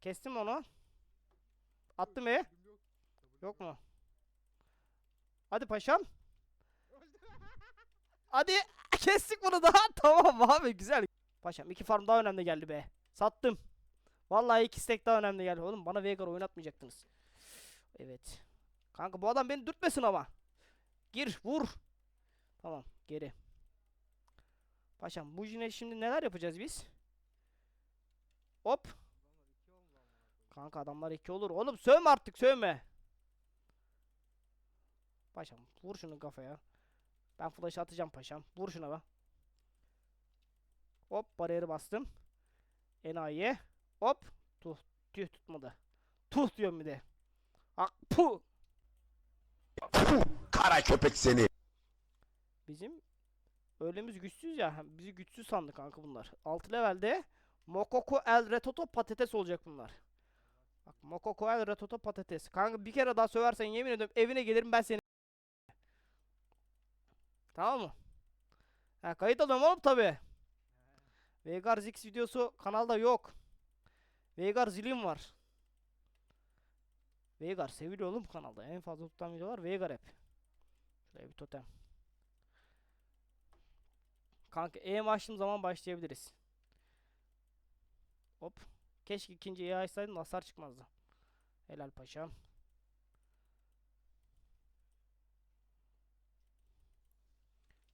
Kestim onu. Attım E. Yok mu? Hadi paşam. Hadi kestik bunu daha. Tamam abi güzel. Paşam iki farm daha önemli geldi be. Sattım. Vallahi iki stack daha önemli geldi. Oğlum bana Veigar oynatmayacaktınız. Evet. Kanka bu adam beni dürtmesin ama. Gir vur. Tamam geri. Paşam bu yine şimdi neler yapacağız biz? Hop. Kanka adamlar iki olur. Oğlum sövme artık sövme. Paşam vur şunu kafaya. Ben flash atacağım paşam. Vur şuna bak. Hop bariyeri bastım. Enayi. Hop. Tuh. Tüh tutmadı. Tuh diyorum bir de. Ak pu. Kara köpek seni. Bizim öğlemiz güçsüz ya. Bizi güçsüz sandı kanka bunlar. 6 levelde Mokoko El Retoto patates olacak bunlar. Bak Mokoko El Retoto patates. Kanka bir kere daha söversen yemin ediyorum evine gelirim ben seni. Tamam mı? Ha kayıt alıyorum oğlum tabi. Veigar Zix videosu kanalda yok. Veigar Zilin var. Veigar seviliyor oğlum kanalda. En fazla tutan videolar Veigar hep. Şuraya bir totem. Kanka E açtığım zaman başlayabiliriz. Hop. Keşke ikinci E açsaydım da hasar çıkmazdı. Helal paşam.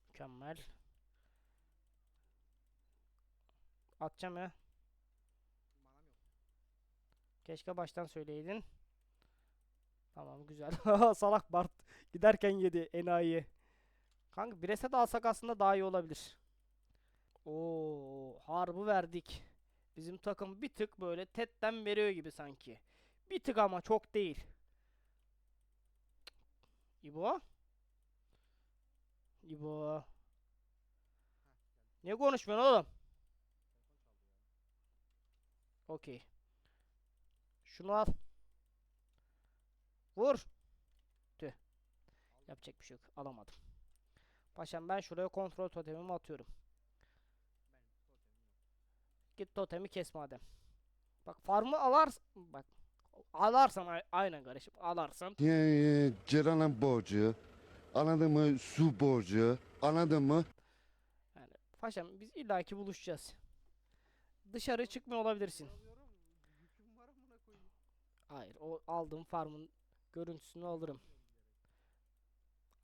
Mükemmel. Atacağım ya. Keşke baştan söyleydin. Tamam güzel. Salak Bart giderken yedi enayi. Kanka bir reset alsak aslında daha iyi olabilir. Oo, harbi verdik. Bizim takım bir tık böyle tetten veriyor gibi sanki. Bir tık ama çok değil. İbo? İbo. Ne konuşmuyorsun oğlum? Okey. Şunu al. Vur. Tüh. Yapacak bir şey yok. Alamadım. Paşam ben şuraya kontrol totemimi atıyorum. Git totemi kes madem. Bak farmı alarsın. Bak. Alarsan aynen kardeşim. Alarsan. Yani Ceren'in borcu, anladın mı? Su borcu, anladın mı? Yani paşam biz illaki buluşacağız. Dışarı çıkmıyor olabilirsin. Hayır o aldığım farmın görüntüsünü alırım.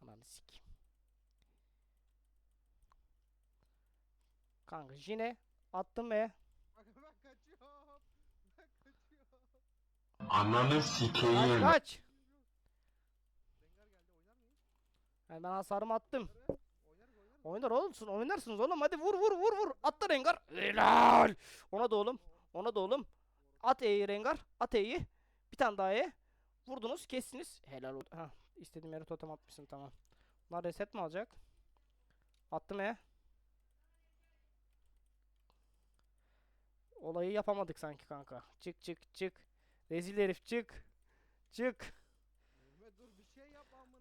Ananı sikeyim. Kanka yine attım be. Ananı Kaç sikeyim. kaç. Yani ben hasarımı attım. Oynar olsun oynarsınız oğlum hadi vur vur vur vur. At da Rengar. Helal. Ona da oğlum. Ona da oğlum. At E'yi Rengar. At E'yi. Bir tane daha E. Vurdunuz kestiniz. Helal oldu. Ha, istediğim yere totem atmışsın tamam. Bunlar reset mi alacak? Attım E. Olayı yapamadık sanki kanka. Çık çık çık. Rezil herif çık. Çık.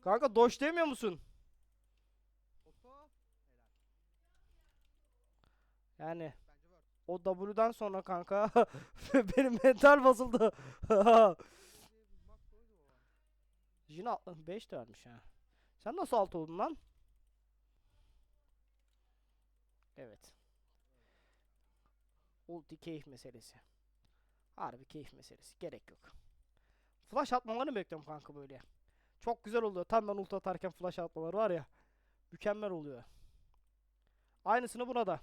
Kanka doş demiyor musun? Yani o W'dan sonra kanka benim mental bozuldu. Yine 5 de vermiş ha. Sen nasıl alt oldun lan? Evet. Ulti keyif meselesi. Harbi keyif meselesi. Gerek yok. Flash atmalarını bekliyorum kanka böyle. Çok güzel oluyor. Tam ben ulti atarken flash atmaları var ya. Mükemmel oluyor. Aynısını buna da.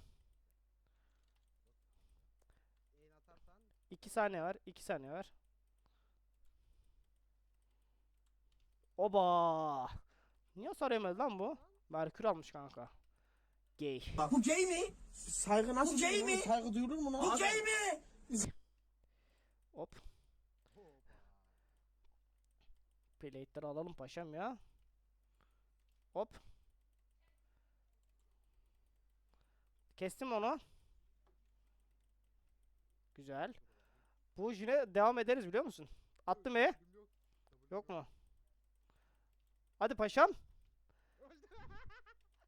2 saniye var. 2 saniye var. Oba! Niye yemedi lan bu? Merkür almış kanka. Gay. Bu gay mi? Saygı nasıl Bu gay mi? Saygı duyulur mu lan? Bu gay mi? Hop. Plate'leri alalım paşam ya. Hop. Kestim onu. Güzel. Bu yine devam ederiz biliyor musun? Attım E. Yok mu? Hadi paşam.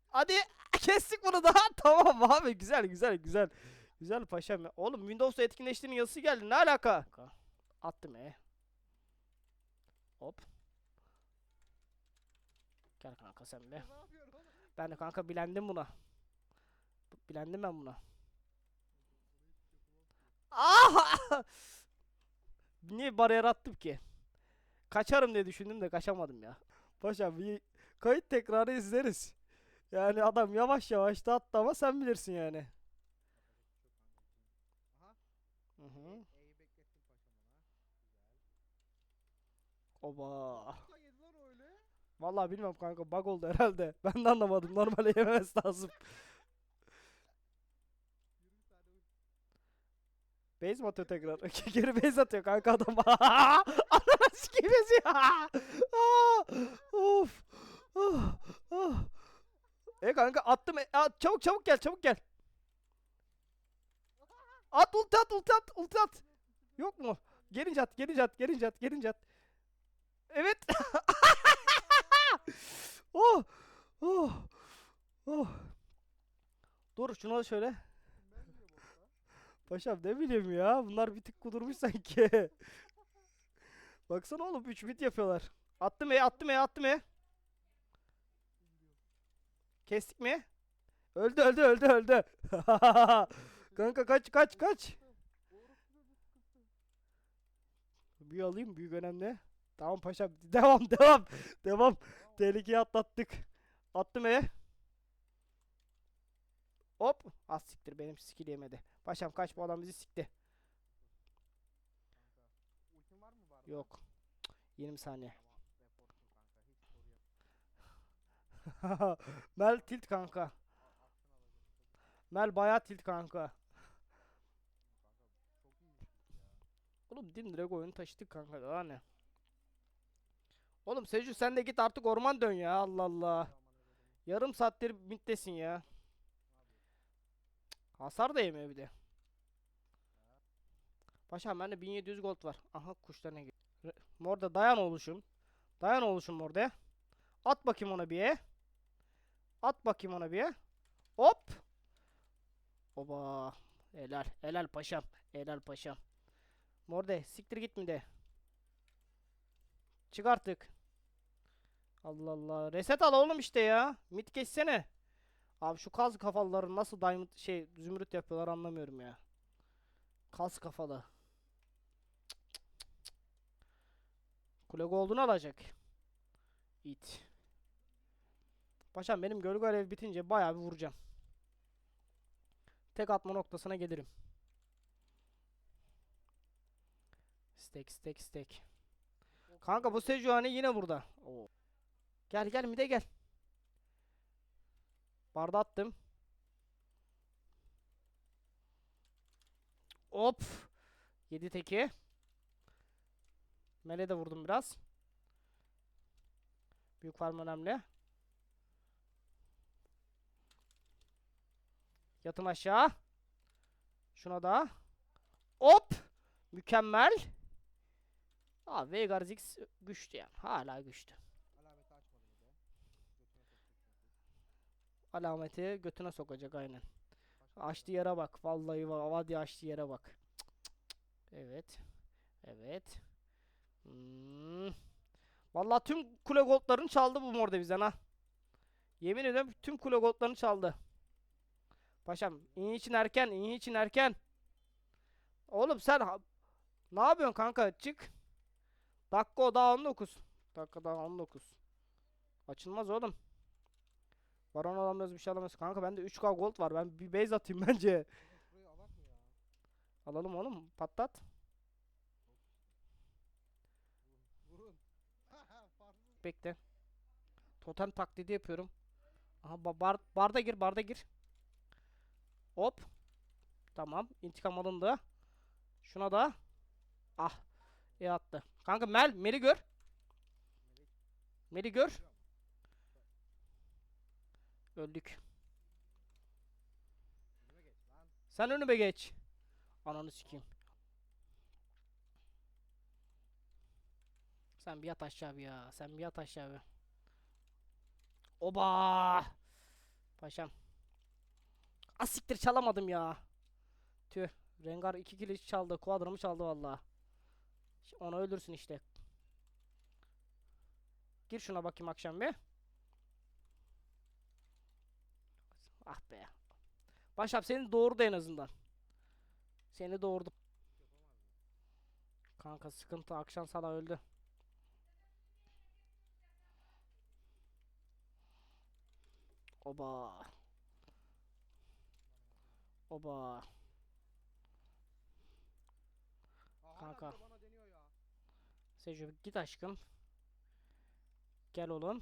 Hadi kestik bunu daha. Tamam abi güzel güzel güzel. Güzel paşam ya. Oğlum Windows'ta etkinleştiğinin yazısı geldi. Ne alaka? Attım e. Hop. Gel kanka sen oğlum? Ben de kanka bilendim buna. Bilendim ben buna. Ah! Niye bariyer attım ki? Kaçarım diye düşündüm de kaçamadım ya. Paşa bir kayıt tekrarı izleriz. Yani adam yavaş yavaş da attı ama sen bilirsin yani. Aha. Hı hı. E'yi beklettim paşam ona. Oba. Nasıl yedi lan öyle? Vallahi bilmem kanka bug oldu herhalde. Ben de anlamadım. Normalde yememesi lazım. 20 tane uç. Base mi atıyor tekrar? Geri base atıyor kanka adam. Ananı sikeyim eziyor. Aa! Of. Ah, ah. E kanka attım. E, at, çabuk çabuk gel çabuk gel. At ulti at ulti at ulti at. Yok mu? Gelince at gelince at gelince at gelince at. Evet. oh. Oh. Oh. Dur şunu da şöyle. Paşam ne bileyim ya. Bunlar bir tık kudurmuş sanki. Baksana oğlum 3 bit yapıyorlar. Attım e attım e attım e. Kestik mi? Öldü öldü öldü öldü. Kanka kaç kaç kaç. Büyü alayım büyük önemli. Tamam paşam devam devam devam. Tehlikeyi atlattık. Attım e. Hop. Az siktir benim skill yemedi. Paşam kaç bu adam bizi sikti. Yok. 20 saniye. Mel tilt kanka. Mel bayağı tilt. Kanka çok iyi ya. Oğlum Dim direkt oyunu taşıdık kanka daha ne? Oğlum Seju sen de git artık orman dön ya Allah Allah. Yarım saattir middesin ya. Hasar da yemiyor bir de. Paşam bende 1700 gold var. Aha kuşlarına gir. Morda dayan oluşum. Dayan oluşum morda. At bakayım ona bir. At bakayım ona bir. Hop. Oba. Helal. Helal paşam. Helal paşam. Morde siktir git mi de. Çık artık. Allah Allah. Reset al oğlum işte ya. Mit geçsene. Abi şu kaz kafalıları nasıl diamond şey zümrüt yapıyorlar anlamıyorum ya. Kaz kafalı. Kule gold'unu alacak. İt. Paşam benim gölge alev bitince bayağı bir vuracağım. Tek atma noktasına gelirim. Stek stek stek. Kanka bu Sejuani yine burada. Oo. Gel gel mide gel. Barda attım. Hop. Yedi teki. Mele de vurdum biraz. Büyük farm önemli. Yatın aşağı. Şuna da. Hop. Mükemmel. Aa Veigar Ziggs güçlü yani. Hala güçlü. Alameti çünkü. Alameti götüne sokacak aynen. Başka Açtığı yere bak. Vallahi va- vadi açtığı yere bak. Cık, cık, cık. Evet. Evet. Hmm. Vallahi tüm kule goldlarını çaldı bu morde bizden ha. Yemin ediyorum tüm kule goldlarını çaldı. Paşam iyi için erken, iyi için erken. Oğlum sen ne yapıyorsun kanka? Çık. Dakika daha 19. Dakika daha 19. Açılmaz oğlum. Baron alamıyoruz bir şey alamıyoruz. Kanka bende 3k gold var. Ben bir base atayım bence. Alalım oğlum. Patlat. Bekle. Totem taklidi yapıyorum. Aha ba- bar barda gir, barda gir. Hop. Tamam. İntikam alındı. Şuna da. Ah. İyi attı. Kanka Mel, Mel'i gör. Mel'i gör. Öldük. Sen önüme geç. Ananı sikeyim. Sen bir yat aşağı ya. Sen bir yat aşağı bir. Oba! Paşam. Asiktir çalamadım ya. Tüh. Rengar 2 kill çaldı. Quadramı çaldı valla. Onu öldürsün işte. Gir şuna bakayım akşam bir. Ah be. Başap seni doğurdu en azından. Seni doğurdu. Kanka sıkıntı akşam sana öldü. Oba. Oba. Kanka. bir de bana deniyor ya. Sejo git aşkım. Gel oğlum.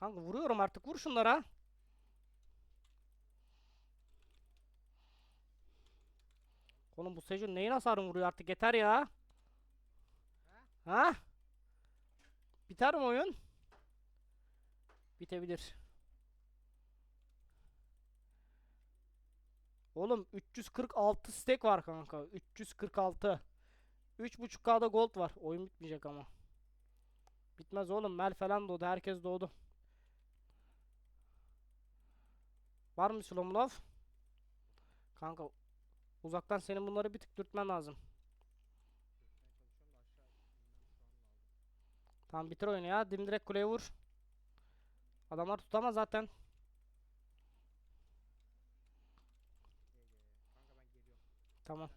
Kanka vuruyorum artık vur şunlara. Oğlum bu Sejo neyin hasarını vuruyor artık yeter ya. Ha? Biter mi oyun? Bitebilir. Oğlum 346 stack var kanka. 346. 3.5K'da gold var. Oyun bitmeyecek ama. Bitmez oğlum. Mel falan doğdu. Herkes doğdu. Var mı Slomlov? Kanka uzaktan senin bunları bir tık dürtmen lazım. Tamam bitir oyunu ya. Dimdirek kuleye vur. Adamlar tutamaz zaten. GG. Kanka ben geliyorum. Tamam.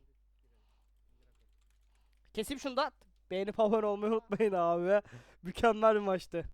Keseyim şunu da. Beğenip abone olmayı unutmayın abi. Mükemmel bir maçtı.